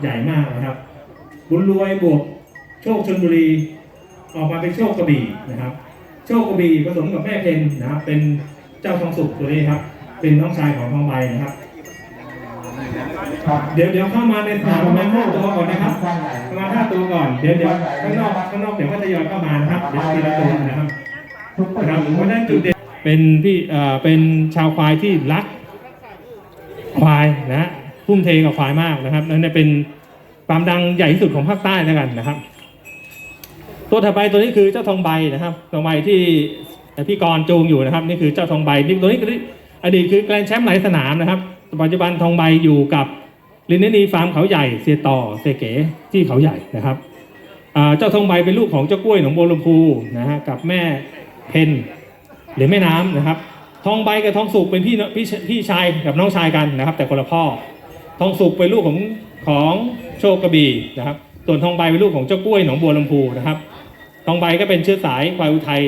ใหญ่มากนะครับ บุญรวยบวกโชคชนบุรี ออกมาเป็นโชคกระบี่นะครับ โชคกระบี่ผสมกับแม่เพนนะครับเป็นเจ้าทองสุกตัวนี้ครับ เป็นน้องชายของทองใบนะครับเดี๋ยวเดี๋ยวเข้ามาในสนามประมาณห้าตัวก่อนนะครับประมาณห้าตัวก่อนเดี๋ยวเดี๋ยวข้างนอกข้างนอกเดี๋ยวก็ทยอยเข้ามานะครับเดี๋ยวทีละตัวนะครับนะครับเพราะฉะนั้นจุดเด่นเป็นพี่เอ่อเป็นชาวควายที่รักควายนะ ทุ่มเทกับควายมากนะครับนั่นเป็นความดังใหญ่ที่สุดของภาคใต้แล้วกันนะครับ ตัวถัดไปตัวนี้คือเจ้าทองใบนะครับทองใบที่พี่กรจูงอยู่นะครับ นี่คือเจ้าทองใบนี่ตัวนี้คืออดีตคือแกรนแชมป์หลายสนามนะครับปัจจุบันทองใบอยู่กับลินเนนีฟาร์มเขาใหญ่เสียต่อเสเก๋ที่เขาใหญ่นะครับเจ้าทองใบเป็นลูกของเจ้ากล้วยหนองบัวลำพูนะฮะกับแม่เพนหรือแม่น้ำนะครับ ทองใบกับทองสุกเป็นพี่พี่พี่ชายกับน้องชายกันนะครับ แต่คนละพ่อ ทองสุกเป็นลูกของของโชคกระบี่นะครับ ส่วนทองใบเป็นลูกของเจ้ากล้วยหนองบัวลำพูนะครับ ทองใบก็เป็นเชื้อสายควายอุทัย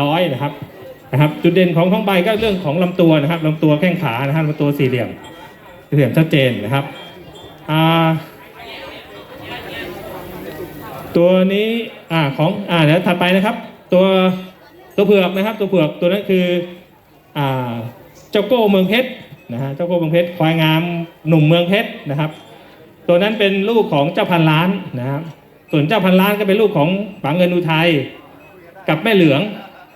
ร้อยนะครับนะครับ จุดเด่นของทองใบก็เรื่องของลำตัวนะครับลำตัวแข้งขานะครับลำตัวสี่เหลี่ยมสี่เหลี่ยมชัดเจนนะครับอ่าตัวนี้อ่าของอ่าเดี๋ยวถัดไปนะครับ ตัวตัวเผือกนะครับ ตัวเผือกตัวนั้นคืออ่าเจ้าโก้เมืองเพชร นะฮะเจ้าโก้เมืองเพชรควายงามหนุ่มเมืองเพชรนะครับ ตัวนั้นเป็นลูกของเจ้าพันล้านนะครับ ส่วนเจ้าพันล้านก็เป็นลูกของฝังเงินอุทัยกับแม่เหลือง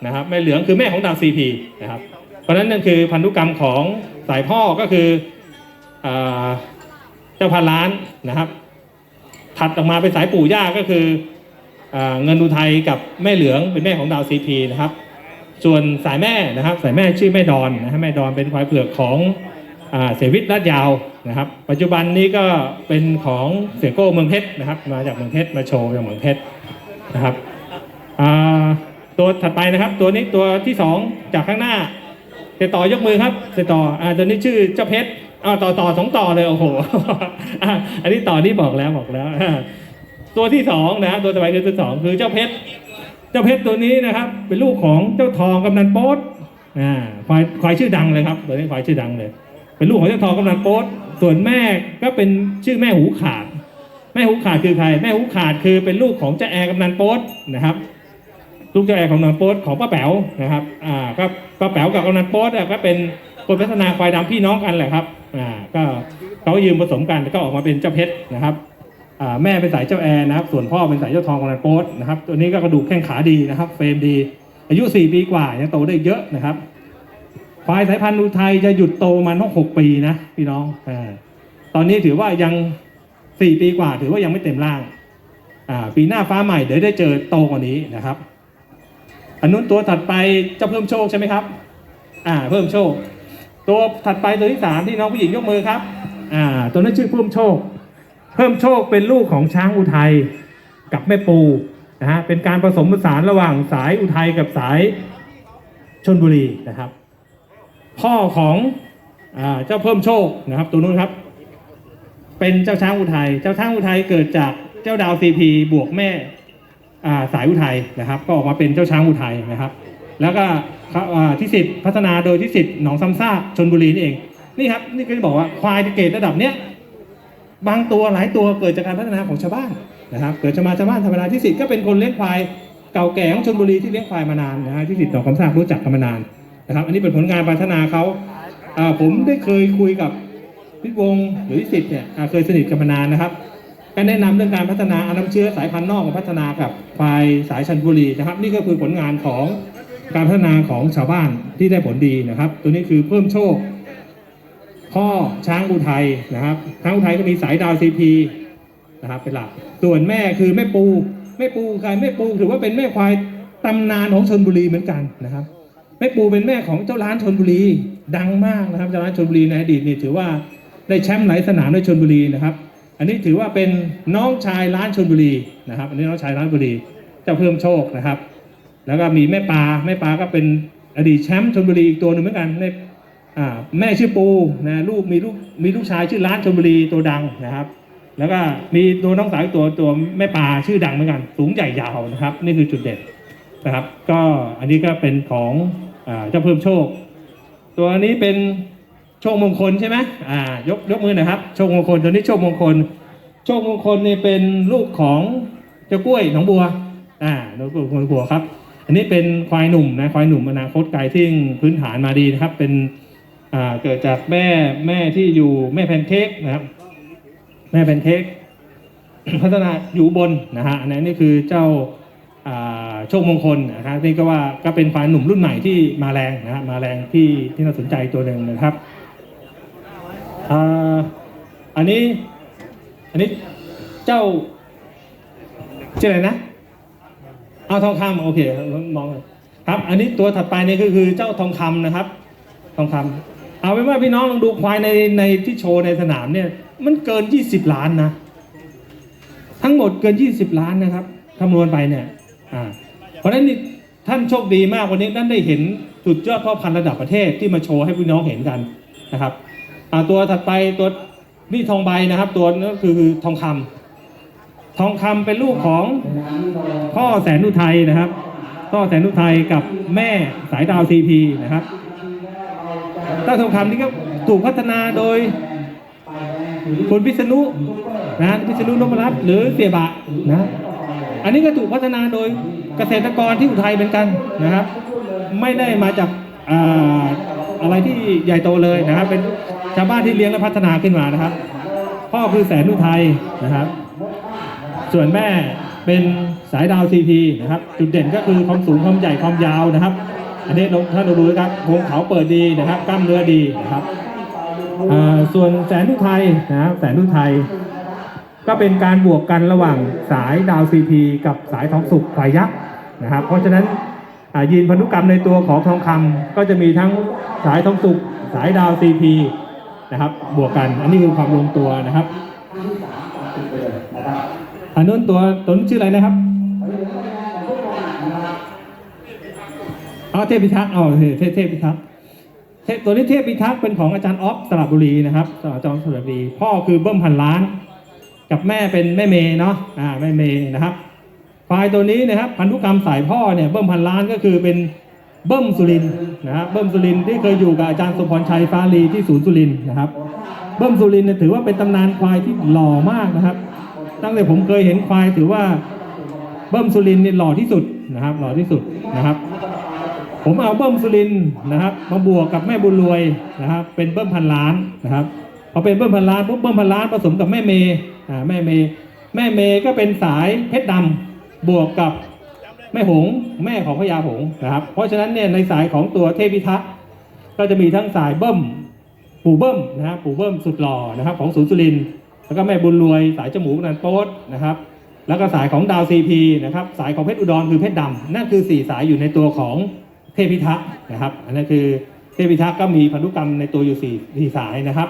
นะครับแม่เหลืองคือแม่ของดาวซีพีนะครับ เพราะฉะนั้นนั่นคือพันธุกรรมของสายพ่อก็คืออเจ้าพันล้านนะครับ ถัดออกมาเป็นสายปู่ย่าก็คืออเงินอุทัยกับแม่เหลืองเป็นแม่ของดาวซีพีนะครับ ส่วนสายแม่นะครับสายแม่ชื่อแม่ดอนนะฮะแม่ดอนเป็นควายเผือกของอเสวิตลาดยาวนะครับ ปัจจุบันนี้ก็เป็นของเสียโก้เมืองเพชรนะครับ มาจากเมืองเพชรมาโชว์จากเมืองเพชรนะครับตัวถัดไปนะครับตัวนี้ตัวที่สองจากข้างหน้าเสยต่อยกมือครับเสยต่ออ่าตัวนี้ชื่อเจ้าเพชรอ้าวต่อต่อสองต่อเลยโอ้โหอันนี้ต่อนี่บอกแล้วบอกแล้วตัวที่สองนะตัวต่อไปคือตัวสองคือเจ้าเพชร เจ้าเพชรตัวนี้นะครับ เป็นลูกของเจ้าทองกำนันโป๊ดอ่าควายควายชื่อดังเลยครับตัวนี้ควายชื่อดังเลย เป็นลูกของเจ้าทองกำนันโป๊ดส่วนแม่ก็เป็นชื่อแม่หูขาด แม่หูขาดคือใครแม่หูขาดคือเป็นลูกของเจ้าแอร์กำนันโป๊ดนะครับลูกเจ้าแอร์ของกำนันโป๊ดของป้าแป๋วนะครับอ่าก็ป้าแป๋วกับกำนันโป๊ดก็เป็นคนพัฒนาควายดำพี่น้องกันแหละครับอ่าก็เขายืมผสมกันแล้วก็ออกมาเป็นเจ้าเพชรนะครับ แม่เป็นสายเจ้าแอร์นะครับ ส่วนพ่อเป็นสายเจ้าทองกำนันโป๊ดนะครับ ตัวนี้ก็กระดูกแข้งขาดีนะครับ เฟรมดี อายุ 4 ปีกว่ายังโตได้เยอะนะครับ ควายสายพันธุ์อุทัยจะหยุดโตมาต้องหกปีนะพี่น้องอตอนนี้ถือว่ายัง 4 ปีกว่า ถือว่ายังไม่เต็มร่าง ปีหน้าฟ้าใหม่เดี๋ยวได้เจอโตกว่านี้นะครับ อันนู้นตัวถัดไปจะเพิ่มโชคใช่ไหมครับ อ่า เพิ่มโชค ตัวถัดไปตัวที่สามที่น้องผู้หญิงยกมือครับ อ่า ตัวนั้นชื่อเพิ่มโชค เพิ่มโชคเป็นลูกของช้างอุทัยกับแม่ปูนะฮะเป็นการผสมผสานระหว่างสายอุทัยกับสายชนบุรีนะครับ พ่อของอเจ้าเพิ่มโชคนะครับ ตัวนู้นครับ เป็นเจ้าช้างอุทัยเจ้าช้างอุทัยเกิดจากเจ้าดาวซีพีบวกแม่าสายอุทัยนะครับ ก็ออกมาเป็นเจ้าช้างอุทัยนะครับ แล้วก็ที่สิทธิ์พัฒนาโดยที่สิทธิ์หนองซ้ำซากชนบุรีนี่เองนี่ครับนี่ก็จะบอกว่าควายเกรดระดับเนี้ย บางตัวหลายตัวเกิดจากการพัฒนาของชาวบ้านนะครับ เกิดจะมาชาวบ้านธรรมดาที่สิทธิ์ก็เป็นคนเลี้ยงควายเก่าแก่ของชนบุรีที่เลี้ยงควายมานานนะฮะที่สิทธิ์ต่อคำสร้างรู้จักกันมานานนะครับ อันนี้เป็นผลงานพัฒนาเขาอ่าผมได้เคยคุยกับพี่วงหรือที่สิทธิ์เนี่ยเคยสนิทกันมานานนะครับก็แนะนำเรื่องการพัฒนาอาน้ำเชื้อสายพันธุ์นอกมาพัฒนากับควายสายชนบุรีนะครับ นี่ก็คือผลงานของการพัฒนาของชาวบ้านที่ได้ผลดีนะครับ ตัวนี้คือเพิ่มโชค พ่อช้างอุทัยนะครับช้างอุทัยก็มีสายดาวซีพีนะครับเป็นหลัก ส่วนแม่คือแม่ปูแม่ปูใครแม่ปูถือว่าเป็นแม่ควายตำนานของชนบุรีเหมือนกันนะครับแม่ปูเป็นแม่ของเจ้าร้านชนบุรีดังมากนะครับเจ้าร้านชนบุรีในอดีตนี่ถือว่าได้แชมป์หลายสนามในชนบุรีนะครับ อันนี้ถือว่าเป็นน้องชายร้านชนบุรีนะครับ อันนี้น้องชายร้านบุรี เจ้าเพิ่มโชคนะครับ แล้วก็มีแม่ปลาแม่ปลาก็เป็นอดีตแชมป์ชนบุรีอีกตัวหนึ่งเหมือนกันใน แม่ชื่อปูนะลูกมีลูกมีลูกชายชื่อร้านชลบุรีตัวดังนะครับ แล้วก็มีตัวน้องสาวตัวตัวแม่ปลาชื่อดังเหมือนกัน สูงใหญ่ยาวนะครับ นี่คือจุดเด่นนะครับ ก็อันนี้ก็เป็นของเจ้าเพิ่มโชค ตัวนี้เป็นโชคมงคลใช่ไหมอ่ายกยกมือหน่อยครับ โชคมงคลตัวนี้โชคมงคล โชคมงคลนี่เป็นลูกของเจ้ากล้วยหนองบัวอ่าลูกของหนองบัวครับ อันนี้เป็นควายหนุ่มนะควายหนุ่มอนาคตไกลที่พื้นฐานมาดีนะครับเป็น เกิดจากแม่แม่ที่อยู่แม่แพนเค้กนะครับ แม่แพนเค้กพัฒนาอยู่บนนะฮะอันนี้นี่คือเจ้าโชคมงคลนะครับนี่ก็ว่าก็เป็นควายหนุ่มรุ่นใหม่ที่มาแรงนะฮะมาแรงที่ที่น่าสนใจตัวหนึ่งนะครับอันนี้อันนี้เจ้าชื่ออะไรนะเอาทองคำโอเคมองครับ อันนี้ตัวถัดไปนี่ก็คือเจ้าทองคำนะครับ ทองคำ เอาเป็นว่าพี่น้องลองดูควายในในที่โชว์ในสนามเนี่ย มันเกิน 20 ล้านนะ ทั้งหมดเกิน 20 ล้านนะครับคำนวณไปเนี่ยอ่าเพราะฉะนั้นท่านโชคดีมากวันนี้ท่านได้เห็นสุดยอดพ่อพันธุ์ระดับประเทศที่มาโชว์ให้พี่น้องเห็นกันนะครับอ่าตัวถัดไปตัวนี่ทองใบนะครับ ตัวนั้นคือทองคำทองคำเป็นลูกของพ่อแสนอุไทยนะครับ พ่อแสนอุไทยกับแม่สายดาวซีพีนะครับ เจ้าทองคำนี่ก็ถูกพัฒนาโดยคุณพิษณุนะพิษณุนพรัตน์หรือเสียบะนะอันนี้ก็ถูกพัฒนาโดยเกษตรกรที่อุทัยเหมือนกันนะครับ ไม่ได้มาจากอ่าอะไรที่ใหญ่โตเลยนะครับ เป็นชาวบ้านที่เลี้ยงและพัฒนาขึ้นมานะครับ พ่อคือแสนอุทัยนะครับ ส่วนแม่เป็นสายดาวซีพีนะครับ จุดเด่นก็คือความสูงความใหญ่ความยาวนะครับ อันนี้ท่านดูนะครับโครงเขาเปิดดีนะครับกล้ามเนื้อดีนะครับส่วนแสนอุทัยนะครับแสนอุทัยก็เป็นการบวกกันระหว่างสายดาวซีพีกับสายทองสุกฝ่ายยักษ์นะครับ เพราะฉะนั้นยีนพันธุกรรมในตัวของทองคำก็จะมีทั้งสายทองสุกสายดาวซีพีนะครับบวกกันอันนี้คือความลงตัวนะครับอันนู้นตัวตนชื่ออะไรนะครับ อเทพพิทักษ์อ๋อเทพเทพพิทักษ์เทพตัวนี้เทพพิทักษ์เป็นของอาจารย์ออฟสระบุรีนะครับอาจารย์ออฟสระบุรี พ่อคือเบิ้มพันล้าน กับแม่เป็นแม่เมย์เนาะอ่าแม่เมย์นะครับควายตัวนี้นะครับพันธุกรรมสายพ่อเนี่ยเบิ้มพันล้านก็คือเป็นเบิ้มสุรินนะครับเบิ้มสุรินที่เคยอยู่กับอาจารย์สมพรชัยฟ้าลีที่ศูนย์สุรินนะครับ เบิ้มสุรินเนี่ยถือว่าเป็นตำนานควายที่หล่อมากนะครับ ตั้งแต่ผมเคยเห็นควายถือว่าเบิ้มสุรินเนี่ยหล่อที่สุดนะครับ หล่อที่สุดนะครับ ผมเอาเบิ้มสุรินนะครับ มาบวกกับแม่บุญรวยนะครับ เป็นเบิ้มพันล้านนะครับพอเป็นเบิ้มพันล้านปุ๊บเบิ้มพันล้านผสมกับแม่เมย์อ่าแม่เมย์แม่เมย์ก็เป็นสายเพชรดำบวกกับแม่หงแม่ของพญาหงนะครับ เพราะฉะนั้นเนี่ยในสายของตัวเทพิทักษ์ก็จะมีทั้งสายเบิ้มปู่เบิ้มนะครับปู่เบิ้มสุดหล่อนะครับ ของศูนย์สุรินแล้วก็แม่บุญรวยสายจมูกนันโต๊ดนะครับ แล้วก็สายของดาวซีพีนะครับสายของเพชรอุดรคือเพชรดำนั่นคือสี่สายอยู่ในตัวของ เทพิทักษ์นะครับ อันนั้นคือเทพิทักษ์ก็มีพันธุกรรมในตัวอยู่สี่สี่สายนะครับ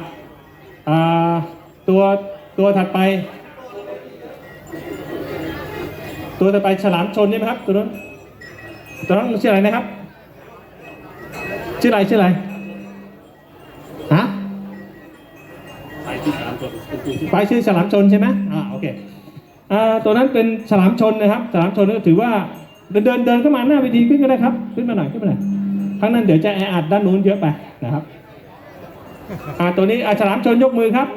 อ่าตัวตัวถัดไป ตัวถัดไปฉลามชนใช่ไหมครับตัวนั้นตัวนั้นชื่ออะไรนะครับ ชื่ออะไรชื่ออะไรฮะไปชื่อฉลามชนใช่ไหมอ่าโอเคอ่าตัวนั้นเป็นฉลามชนนะครับฉลามชนก็ถือว่า เดินเดินเดินเข้ามาหน้าเวทีขึ้นก็ได้ครับ ขึ้นมาหน่อยขึ้นมาหน่อยข้างนั้นเดี๋ยวจะแออัดด้านนู้นเยอะไปนะครับอ่าตัวนี้อาฉลามชนยกมือครับ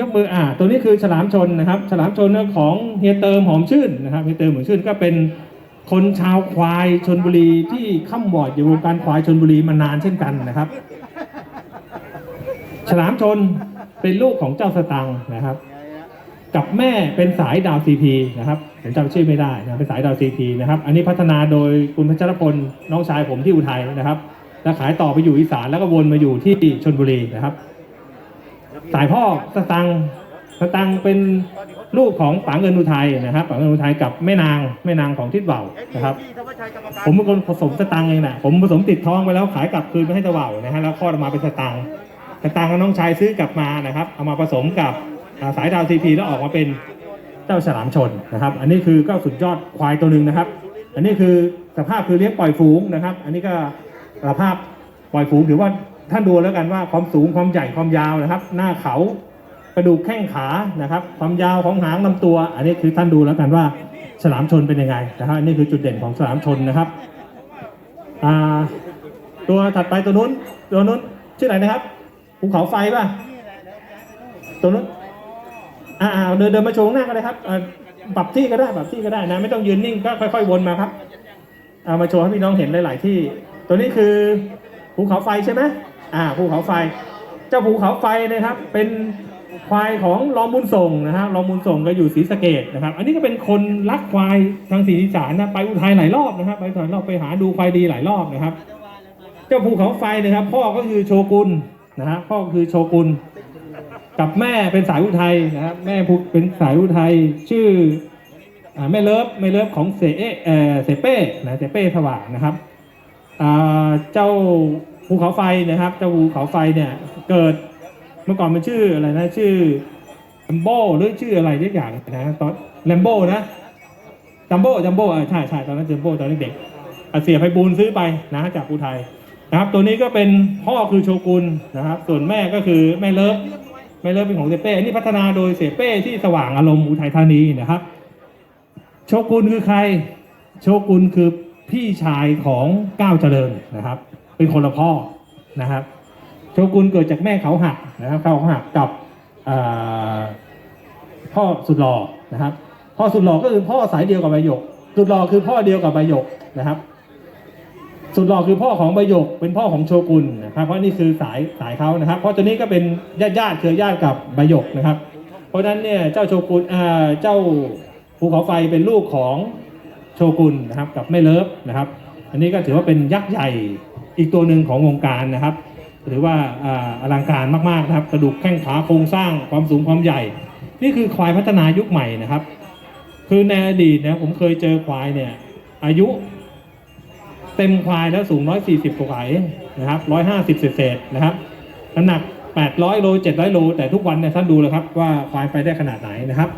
ยกมืออ่า ตัวนี้คือฉลามชนนะครับ ฉลามชนของเฮียเติมหอมชื่นนะครับเฮียเติมหอมชื่นก็เป็นคนชาวควายชนบุรีที่ข้ามบอดอยู่วงการควายชนบุรีมานานเช่นกันนะครับ ฉลามชนเป็นลูกของเจ้าสตังนะครับ กับแม่เป็นสายดาวซีพีนะครับผมจำชื่อไม่ได้นะเป็นสายดาวซีพีนะครับ อันนี้พัฒนาโดยคุณพัชรพลน้องชายผมที่อุทัยนะครับ แล้วขายต่อไปอยู่อีสานแล้วก็วนมาอยู่ที่ชนบุรีนะครับ สายพ่อสตังสตังเป็นลูกของป๋าเงินอุทัยนะครับป๋าเงินอุทัยกับแม่นางแม่นางของทิดเบ่านะครับ ผมเป็นคนผสมสตังเองนะผมผสมติดท้องไปแล้วขายกลับคืนไปให้ตะเบ่านะฮะแล้วคลอดออกมาเป็นสตังสตังกับน้องชายซื้อกลับมานะครับ เอามาผสมกับ สายดาวซีพีแล้วออกมาเป็นเจ้าฉลามชนนะครับ อันนี้คือก็สุดยอดควายตัวหนึ่งนะครับ อันนี้คือสภาพคือเลี้ยงปล่อยฝูงนะครับ อันนี้ก็สภาพปล่อยฝูงถือว่าท่านดูแล้วกันว่าความสูงความใหญ่ความยาวนะครับ หน้าเขากระดูกแข้งขานะครับ ความยาวของหางลำตัว อันนี้คือท่านดูแล้วกันว่าฉลามชนเป็นยังไงนะครับอันนี้คือจุดเด่นของฉลามชนนะครับตัวถัดไปตัวนู้นตัวนู้นชื่ออะไรนะครับภูเขาไฟป่ะตัวนู้น อ่าเดินเดินมาโชว์ข้างหน้าก็ได้ครับปรับที่ก็ได้ปรับที่ก็ได้นะ ไม่ต้องยืนนิ่งก็ค่อยๆวนมาครับเอามาโชว์ให้พี่น้องเห็นหลาย ๆ ที่ ตัวนี้คือภูเขาไฟใช่ไหมอ่าภูเขาไฟ เจ้าภูเขาไฟนะครับ เป็นควายของรองบุญส่งนะฮะรองบุญส่งก็อยู่ศรีสะเกดนะครับ อันนี้ก็เป็นคนรักควายทางศรีอีสานนะไปอุทัยหลายรอบนะครับไปอุทัยรอบไปหาดูควายดีหลายรอบนะครับ เจ้าภูเขาไฟนะครับ พ่อก็คือโชกุนนะฮะพ่อก็คือโชกุน กับแม่เป็นสายอุทัยนะครับแม่ผู้เป็นสายอุทัยชื่ออแม่เลิฟแม่เลิฟของเสเอเออเสเป้นะเสเป้สว่างนะครับเจ้าภูเขาไฟนะครับ เจ้าภูเขาไฟเนี่ยเกิดเมื่อก่อนมันชื่ออะไรนะชื่อแลมโบหรือชื่ออะไรทุกอย่างนะตอนแลมโบนะจัมโบ้จัมโบ้ใช่ใช่ตอนนั้นจัมโบ้ตอนเด็กเสียไพบูลซื้อไปนะจากอุทัยนะครับ ตัวนี้ก็เป็นพ่อคือโชกุนนะครับ ส่วนแม่ก็คือแม่เลิฟ ไม่เริ่มเป็นของเซเป้อันนี้พัฒนาโดยเซเป้ที่สว่างอารมณ์อุทัยธานีนะครับ โชกุนคือใคร โชกุนคือพี่ชายของก้าวเจริญนะครับ เป็นคนละพ่อนะครับ โชกุนเกิดจากแม่เขาหักนะครับเขาหักกับพ่อสุดหล่อนะครับ พ่อสุดหล่อก็คือพ่อสายเดียวกับใบหยกสุดหล่อคือพ่อเดียวกับใบหยกนะครับ สุดหล่อคือพ่อของใบหยกเป็นพ่อของโชกุนนะครับเพราะนี่คือสายสายเขานะครับ เพราะตัวนี้ก็เป็นญาติญาติเครือญาติกับใบหยกนะครับ เพราะฉะนั้นเนี่ยเจ้าโชกุนอ่าเจ้าภูเขาไฟเป็นลูกของโชกุนนะครับกับแม่เลิฟนะครับ อันนี้ก็ถือว่าเป็นยักษ์ใหญ่อีกตัวหนึ่งของวงการนะครับ หรือว่าอ่าอลังการมากๆนะครับกระดูกแข้งขาโครงสร้างความสูงความใหญ่ นี่คือควายพัฒนายุคใหม่นะครับ คือในอดีตนะผมเคยเจอควายเนี่ยอายุ เต็มควายแล้วสูง 140 กว่าเองนะครับ 150 เศษๆนะครับ น้ำหนัก 800 โล 700 โล แต่ทุกวันเนี่ยท่านดูเลยครับว่าควายไปได้ขนาดไหนนะครับ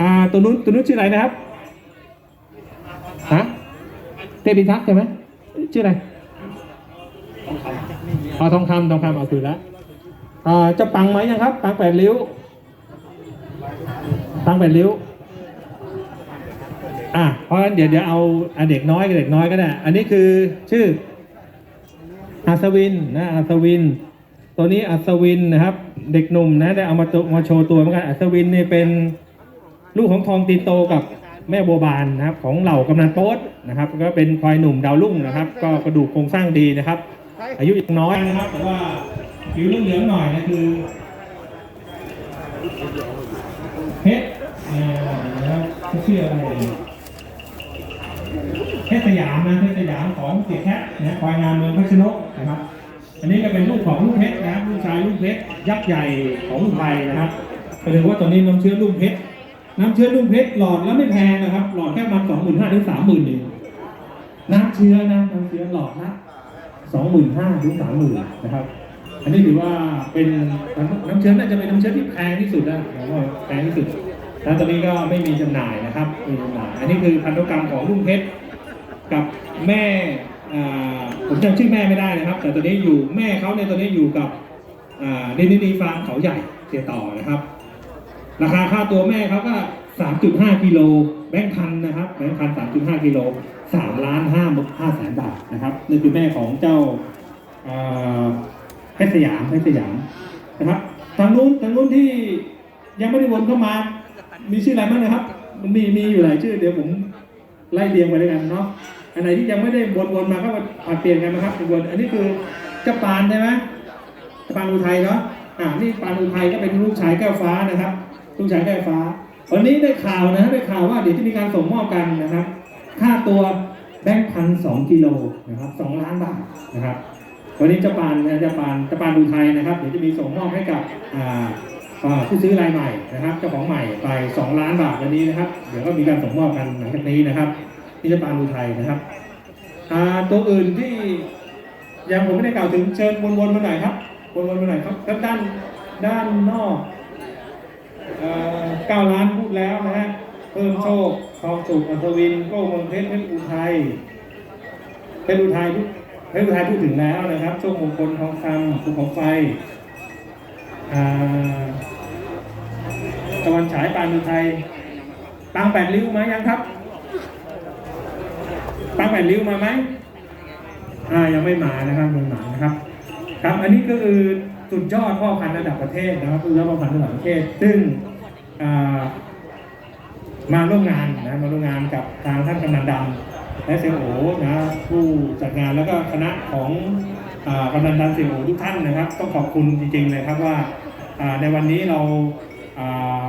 อ่า ตัวนู้นตัวนู้นชื่ออะไรนะครับ ฮะ เตปิทักษ์ใช่ไหม ชื่ออะไรอ๋อทองคำทองคำเอาคืนแล้วอ่าจะปังไหมยังครับ ปังแปดริ้ว ปังแปดริ้ว อะเพราะฉะนั้นเดี๋ยวเดี๋ยวเอาอะเด็กน้อยกับเด็กน้อยก็ได้ อันนี้คือชื่ออัศวินนะอัศวิน ตัวนี้อัศวินนะครับ เด็กหนุ่มนะได้เอามาตัวมาโชว์ตัวเหมือนกันอัศวินเนี่ยเป็นลูกของทองตีนโตกับแม่บัวบานนะครับ ของเหล่ากำนันโต๊ดนะครับ ก็เป็นควายหนุ่มดาวรุ่งนะครับ ก็กระดูกโครงสร้างดีนะครับ อายุยังน้อยนะครับแต่ว่าผิวเหลืองๆหน่อยนะคือเพชรอ่านะครับชื่ออะไร ชรสยามนะเพชรสยามของเสียแคทนะควายงามเมืองพัชนกนะครับ อันนี้ก็เป็นลูกของลูกเพชรนะครับลูกชายลูกเพชรยักษ์ใหญ่ของไทยนะครับก็เลยว่าตอนนี้น้ำเชื้อลูกเพชรน้ำเชื้อลูกเพชรหลอดแล้วไม่แพงนะครับ หลอดแค่ประมาณสองหมื่นห้าถึงสามหมื่นเองน้ำเชื้อนะน้ำเชื้อหลอดละสองหมื่นห้าถึงสามหมื่นนะครับ อันนี้ถือว่าเป็นน้ำเชื้อน่าจะเป็นน้ำเชื้อที่แพงที่สุดนะผมว่าแพงที่สุดแล้วตอนนี้ก็ไม่มีจำหน่ายนะครับไมมีจำหน่าย อันนี้คือพันธุกรรมของลุงเพชร กับแม่ผมจำชื่อแม่ไม่ได้นะครับ แต่ตอนนี้อยู่แม่เขาเนี่ยตอนนี้อยู่กับอ่าดินินีฟาร์มเขาใหญ่เสียต่อนะครับ ราคาค่าตัวแม่เขาก็ 3.5 กิโลแบงค์พันนะครับแบงค์พัน 3.5 กิโล3ล้าน5 5แสนบาทนะครับนี่คือแม่ของเจ้าเพชรสยามเพชรสยามนะครับทางนู้นทางนู้นที่ยังไม่ได้วนเข้ามา มีชื่ออะไรบ้างนะครับ มันมีมีอยู่หลายชื่อเดี๋ยวผมไล่เรียงไปเลยกันเนาะ อันไหนที่ยังไม่ได้วนวนมาก็มาผัดเปลี่ยนกันนะครับวนอันนี้คือเจ้าปานใช่ไหมเจปานอุทัยเนาะอ่านี่ปานอุทัยก็เป็นลูกชายแก้วฟ้านะครับ ลูกชายแก้วฟ้า วันนี้ได้ข่าวนะได้ข่าวว่าเดี๋ยวจะมีการส่งมอบกันนะครับ ค่าตัวแบงค์พันสองกิโลนะครับสองล้านบาทนะครับ วันนี้เจะปานนะเจะปานเจะปานดูไทยนะครับ เดี๋ยวจะมีส่งมอบให้กับอ่าอ่าผู้ซื้อรายใหม่นะครับเจ้าของใหม่ไป 2 ล้านบาทวันนี้นะครับ เดี๋ยวก็มีการส่งมอบกันหลังจากนี้นะครับ ที่จะปานดูไทยนะครับตัวอื่นที่ยังผมไม่ได้กล่าวถึงเชิญวนๆมาหน่อยครับวนๆมาหน่อยครับด้านด้านด้านนอกเก้าล้านพูดแล้วนะฮะเพิ่มโชคทองสุขอัศวินโก้มงเพชรเพชรอุทัยเพชรอุทัยเพชรอุทัยพูดถึงแล้วนะครับโชคมงคลทองคำภูเขาไฟตะวันฉายปานอุทัยปางแปดริ้วมายังครับ ปางแปดริ้วมาไหมอ่ายังไม่มานะครับยังมานะครับ ครับ อันนี้ก็คือสุดยอดพ่อพันธุ์ระดับประเทศนะครับสุดยอดพ่อพันธุ์ระดับประเทศ ซึ่งมาร่วมงานนะมาร่วมงานกับทางท่านกำนันดำและเซโอนะผู้จัดงานแล้วก็คณะของกำนันดำเซโอทุกท่านนะครับ ต้องขอบคุณจริงๆเลยครับว่าในวันนี้เราอ่า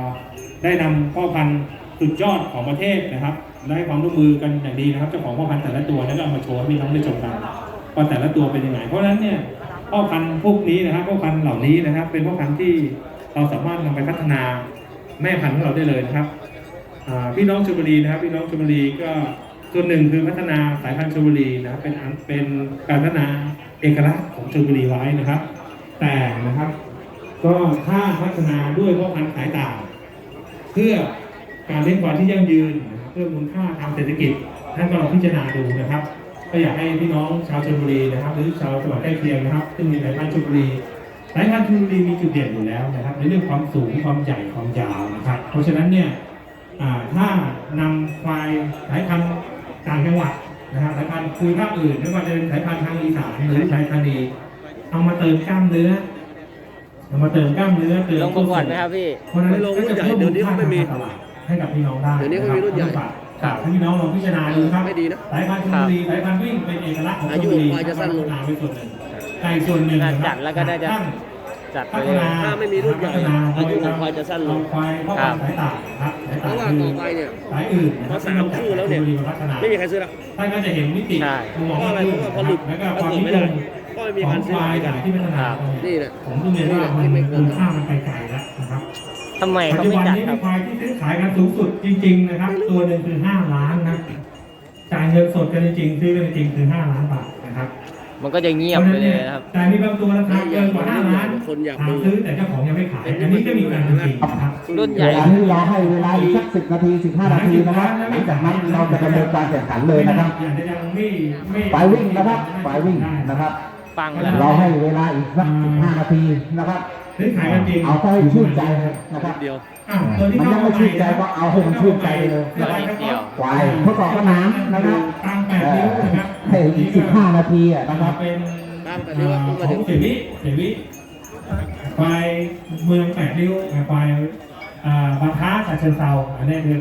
ได้นำพ่อพันธุ์สุดยอดของประเทศนะครับ ได้ความร่วมมือกันอย่างดีนะครับเจ้าของพ่อพันธุ์แต่ละตัวแล้วก็เอามาโชว์ให้พี่น้องได้ชมกันว่าแต่ละตัวเป็นยังไงเพราะฉะนั้นเนี่ยพ่อพันธุ์พวกนี้นะครับพ่อพันธุ์เหล่านี้นะครับ เป็นพ่อพันธุ์ที่เราสามารถนำไปพัฒนาแม่พันธุ์ของเราได้เลยนะครับพี่น้องชลบุรีนะครับ พี่น้องชลบุรีก็ส่วนหนึ่งคือพัฒนาสายพันธุ์ชลบุรีนะครับเป็นเป็นการพัฒนาเอกลักษณ์ของชลบุรีไว้นะครับ แต่นะครับ ก็ถ้าพัฒนาด้วยพ่อพันธุ์สายต่างเพื่อการเลี้ยงควายที่ยั่งยืนนะ เพื่อมูลค่าทางเศรษฐกิจท่านก็ลองพิจารณาดูนะครับ ก็อยากให้พี่น้องชาวชลบุรีนะครับ หรือชาวจังหวัดใกล้เคียงนะครับ ซึ่งมีสายพันธุ์ชลบุรีสายพันธุ์ชลบุรีมีจุดเด่นอยู่แล้วนะครับ ในเรื่องความสูงความใหญ่ความยาวนะครับ เพราะฉะนั้นเนี่ยอ่าถ้านำควายสายพันธุ์ต่างจังหวัดนะครับสายพันธุ์คุยภาคอื่นไม่ว่าจะเป็นสายพันธุ์ทางอีสานหรือสายพันธุ์นีเอามาเติมกล้ามเนื้อเอามาเติมกล้ามเนื้อเติมลงประกวดไหมครับพี่เพราะฉะนั้นไม่ลงรุ่นใหญ่เดี๋ยวนี้เขาไม่มีตลาด ให้กับพี่น้องได้เดี๋ยวนี้เขามีรุ่นใหญ่ครับให้พี่น้องลองพิจารณาดูครับไม่ดีนะสายพันธุ์ชลบุรีสายพันธุ์วิ่งเป็นเอกลักษณ์ของชอาลยุบุรีควายจะสั้นลงพัฒนาไว้ส่วนหนึ่งในส่วนหนึ่งนะคจัรับดแล้วก็ได้จะท่านจัดไปพัฒเลยนาถ้าไม่มีรุ่นใหญ่พัฒนาอายุของควายจะสั้นลงเอาควายเข้าครัมาบสายต่างครับสายเพต่างราะว่าคือต่อไปเนี่ยสายอื่นนะพคอรับสามคู่แล้วเนี่ยชบุรีมาพัฒนาไม่มีใครซื้อละท่านก็จะเห็นมิติใช่มุมมองเพราะอะไรที่เพราะว่าพอหลุดแล้วก็ประความกวดนิไม่ยได้มก็ไม่มีขอการงซื้คอวายกันที่พัฒนานี่แหละผมต้องเรียนว่ามันมูลค่ามันไปไกลแล้วนะครับ ทำไมปัจเขาจุไม่บันจัดนี้ครัมีบควายที่ซื้อขายกันสูงสุดจริง ๆ นะครับ ตัวหนึ่งคือ5ล้านนะจ่ายเงินสดกันจริงๆซื้อกันจริงๆคือ5ล้านบาทนะครับ มันก็จะเงียบไปเลยนะครับ แต่มีบางตัวราคาเกินกว่า5ล้านคนอยากหาดูซื้อแต่เจ้าของยังไม่ขายอันนี้ก็มีการจริงๆนะครับรุ่นใหญ่เวลานี้รอให้เวลาอีกสักสิบนาทีสิบห้านาทีนะครับหลังจากนั้นเราจะดำเนินการแข่งขันเลยนะครับอย่างจะยังไม่ไม่ฝ่ายวิ่งนะครับฝ่ายวิ่งนะครับฟังแล้วเราให้เวลาอีกสักสิบห้านาทีนะครับ ซื้อขายกันจริงเอาให้ชื่นใจนะครับเดียวอะตัวที่มันยังไม่ชื่นใจก็เอาให้มันชื่นใจเลยตัวนิดเดียวควายทดสอบสนามนะครับตามแปดนิ้วนะครับให้อีกสิบห้านาทีอะนะครับเป็นตามแปดนิ้วอ่าต้องขมาอถึงงเสวิเสวิควายเมืองแปดริ้วควายอ่าบางค้าฉะเชิงเซาอันนี้คือ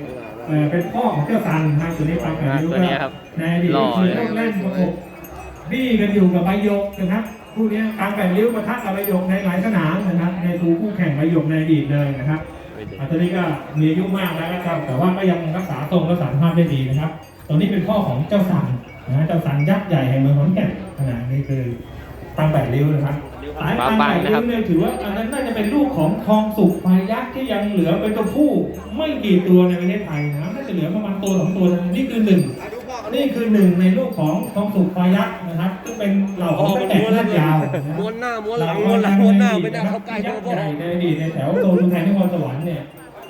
เอ่อเป็นพ่อของเจ้าซันนะตัวนี้ควายแปดริ้วตัวเนี้ยครับในอดีตหล่อคือเลยเล่นประกบบี้กันอยู่กับใบหยกนะครับ คู่เนี้ยกลางแปดริ้วปะทะกับใบหยกในหลายสนามนะครับในทูคู่แข่งใบหยกในอดีตเลยนะครับอันตัวนี้ก็มีอายุมากแล้วนะครับ แต่ว่าก็ยังรักษาทรงรักษาภาพได้ดีนะครับตัวนี้เป็นพ่อของเจ้าสันนะเจ้าสันยักษ์ใหญ่แห่งเมืองขอนแก่นขนาดนี้คือตังแปดริ้วนะครับสายตังแปดริ้วเนี่ยถือว่าอันนั้นน่าจะเป็นลูกของทองสุกพายักษ์ที่ยังเหลือเป็นตัวผู้ไม่กี่ตัวในประเทศไทยนะน่าจะเหลือประมาณตัวสองตัวเท่านั้นนี่คือหนึ่ง นี่คือหนึ่งในลูกของทองสุกพายักษ์นะครับซึ่งเป็นเหล่าขพ่อองมันแต่ม้วนเลือดยาวนะม้วนหน้าม้วนหลังม้วนหลังม้วนหน้าไม่น่าเข้าใกล้ตัวพ่อใหญ่ในอดีตในแถวโซนอุทัยนครสวรรค์เนี่ย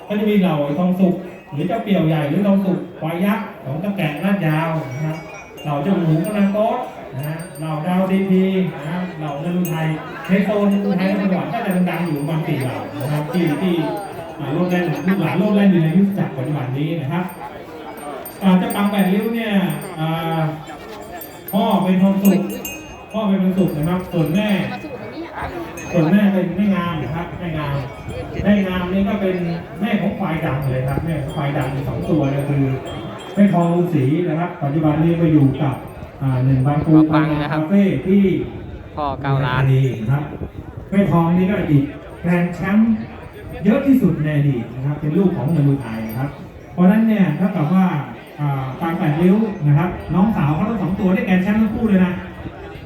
ก็จะมีเหล่าไอ้ทองสุกหรือเจ้าเปี่ยวใหญ่หรือทองสุกควายยักษ์ของตะแกะลาดยาวนะครับเหล่าเจ้าหมูกำลังโต๊ะนะฮะเหล่าดาวดีพีนะครับเหล่าในอุทัยในโซนอุทัยนครสวรรค์ก็จะดังๆอยู่ประมาณสี่เหล่านะครับที่ที่อ่าร่วมเล่นลูกหลานร่วมเล่นอยู่ในยุคจักรปัจจุบันนี้นะครับอ่า เจ้าปังแปดริ้วเนี่ยอ่าพ่อเป็นทองสุกพ่อเป็นทองสุกนะครับ ส่วนแม่ ส่วนแม่เป็นแม่งามนะครับแม่งามแม่งามนี่ก็เป็นแม่ของควายดำเลยครับแม่ของควายดำมีสองตัวเลยคือแม่ทองฤาษีนะครับ ปัจจุบันนี้มาอยู่กับอ่าหนึ่งบางปูมาฟับางงนะครับคาเฟ่ที่พ่อเก้าล้านดีครับแม่ทองนี่ก็อีกแกรนด์แชมป์เยอะที่สุดในอดีตนะครับ เป็นลูกของเมืองไทยนะครับ เพราะฉะนั้นเนี่ยถ้ากับว่า อ่าปางแปดริ้วนะครับ น้องสาวเขาทั้งสองตัวได้แกรนด์แชมป์ทั้งคู่เลยนะ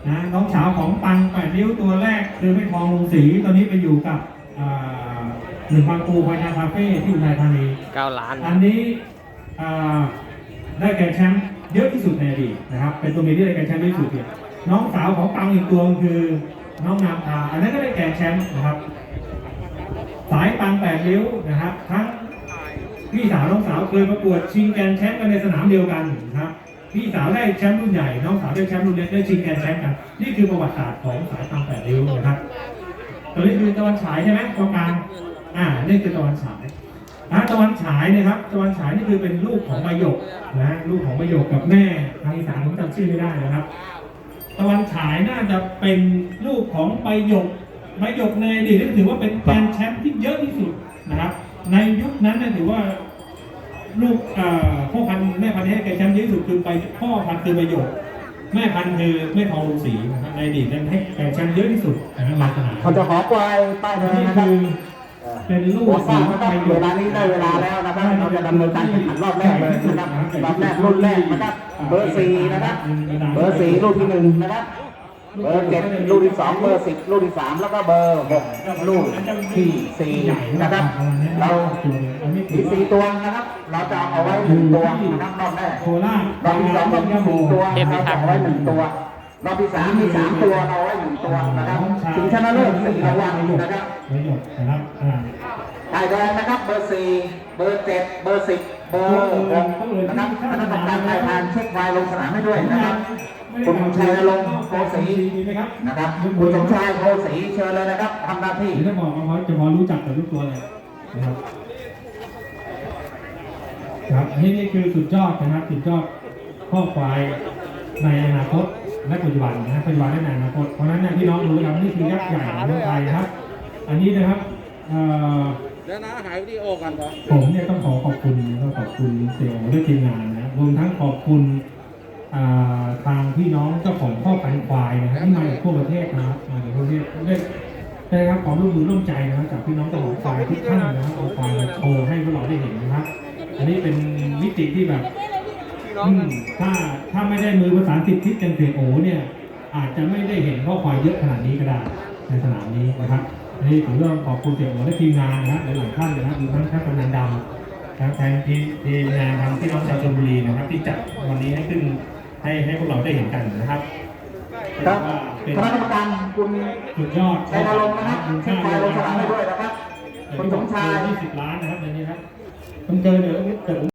นะน้องสาวของปังแปดริ้วตัวแรกคือไม่ทองลงสีตอนนี้ไปอยู่กับอ่าหนึ่งบางปูพายาคาเฟ่ที่อุทัยธานีเก้าล้าน อันนี้อ่าได้แกรนด์แชมป์เยอะที่สุดในอดีตนะครับ เป็นตัวเมียที่ได้แกรนด์แชมป์เยอะที่สุดเนี่ยน้องสาวของปังอีกตัวคือน้องนามทาอันนั้นก็ได้แกรนด์แชมป์นะครับ สายปังแปดริ้วนะครับทั้ง พี่สาวน้องสาวเคยประกวดชิงแกนแชมป์กันในสนามเดียวกันนะครับพี่สาวได้แชมป์รุ่นใหญ่น้องสาวได้แชมป์รุ่นเล็กได้ชิงแกนแชมป์กันนี่คือประวัติศาสตร์ของสายปังแปดริ้วนะครับตัวนี้คือตะวันฉายใช่ไหมตรงกลางอ่านี่คือตะวันฉายนะตะวันฉายเนะครับตะวันฉายนี่คือเป็นลูกของใบหยกนะลูกของใบหยกกับแม่ทางอีสานผมจำชื่อไม่ได้นะครับ ตะวันฉายน่าจะเป็นลูกของใบหยกใบหยกในอดีตถือว่าเป็นแกนแชมป์ที่เยอะที่สุดนะครับใน นั้นเนี่ยถือว่าลูกพ่อพันธุ์แม่พันธุ์ให้แก่แชมป์เยอะที่สุดคือไปพ่อพันธุ์คือประโยชน์แม่พันธุ์คือแม่ทองลุงศรีนะครับในอดีตนั้นให้แก่แชมป์เยอะที่สุดนะครับลักษณะเขาจะหอควายป้ายแดงนี่นะครับคือเป็นลูกหัวสร้างนะครับเวลานี้ได้เวลาแล้วนะครับเราจะดำเนินการแข่งขันรอบแรกเลยนะครับรอบแรกรุ่นแรกนะครับเบอร์สี่นะครับเบอร์สี่ลูกที่หนึ่งนะครับ เบอร์เจ็ดลูกที่สองเบอร์สิบลูกที่สามแล้วก็เบอร์หกลูกที่สี่นะครับ เรามีสี่ตัวนะครับ เราจะเอาไว้หนึ่งตัวนะครับรอบแรกราชรอบที่สองก็มีสี่ตัวเราจะเอาไว้หนึ่งตัวรอบที่สามมีสามตัวเราไว้หนึ่งตัวนะครับถึงชนะเลิศสี่รางวัลนะครับประโยชน์นะครับอ่าไข่แดงนะครับเบอร์สี่เบอร์เจ็ดเบอร์สิบเบอร์หกนะครับคณะกรรมการไทยพานเช็คควายลงสนามให้ด้วยนะครับ คุณชัยนรงค์โพสีมีไหมครับนะครับคุณสมชายโพสีเชิญเลยนะครับทำหน้าที่หรือถ้าบอกว่าเขาจะพอรู้จักกับทุกตัวเลยนะครับครับอันนี้นี่คือสุดยอดนะครับสุดยอดข้อควายในอนาคตและปัจจุบันนะปัจจุบันและในอนาคตเพราะฉะนั้นเนี่ยพี่น้องรู้นะครับนี่คือยักษ์ใหญ่ของเมืองไทยนะครับ อันนี้นะครับเอ่อแล้วนะหายวิดีโอกันปะผมเนี่ยต้องขอขอบคุณต้องขอบคุณเซลล์ด้วยทีมงานนะรวมทั้งขอบคุณอ่า ทางพี่น้องเจ้าของพ่อพันควายนะครับที่มาจากทั่วประเทศนะครับมาจากทั่วประเทศได้ได้รับความร่วมมือร่วมใจนะครับจากพี่น้องเจ้าของควายทุกท่านนะครับเอาควายมาโชว์ให้พวกเราได้เห็นนะครับอันนี้เป็นมิติที่แบบถ้าถ้าไม่ได้มือภาษาสิทธิ์ที่เป็นเสียโอเนี่ยอาจจะไม่ได้เห็นข้อควายเยอะขนาดนี้ก็ได้ในสนามนี้นะครับนนี้ผมต้องขอบคุณเสียโอและทีมงานนะครับหลายๆท่านนะครับรวมทั้งท่านกำนันดำนะครับแทนทีมทีมงานทางพี่น้องชาวชลบุรีนะครับ ที่จัดวันนี้ให้ขึ้น ให้ให้พวกเราได้เห็นกันนะครับครับว่าเป็นคณะกรรมการคุณสุดยอดชัยนรงค์นะครับเช็คควายลงสนามให้ด้วยนะครับคุณสมชายยี่สิบล้านนะครับในนี้ครับต้องเจอเดี๋ยวแต่ผม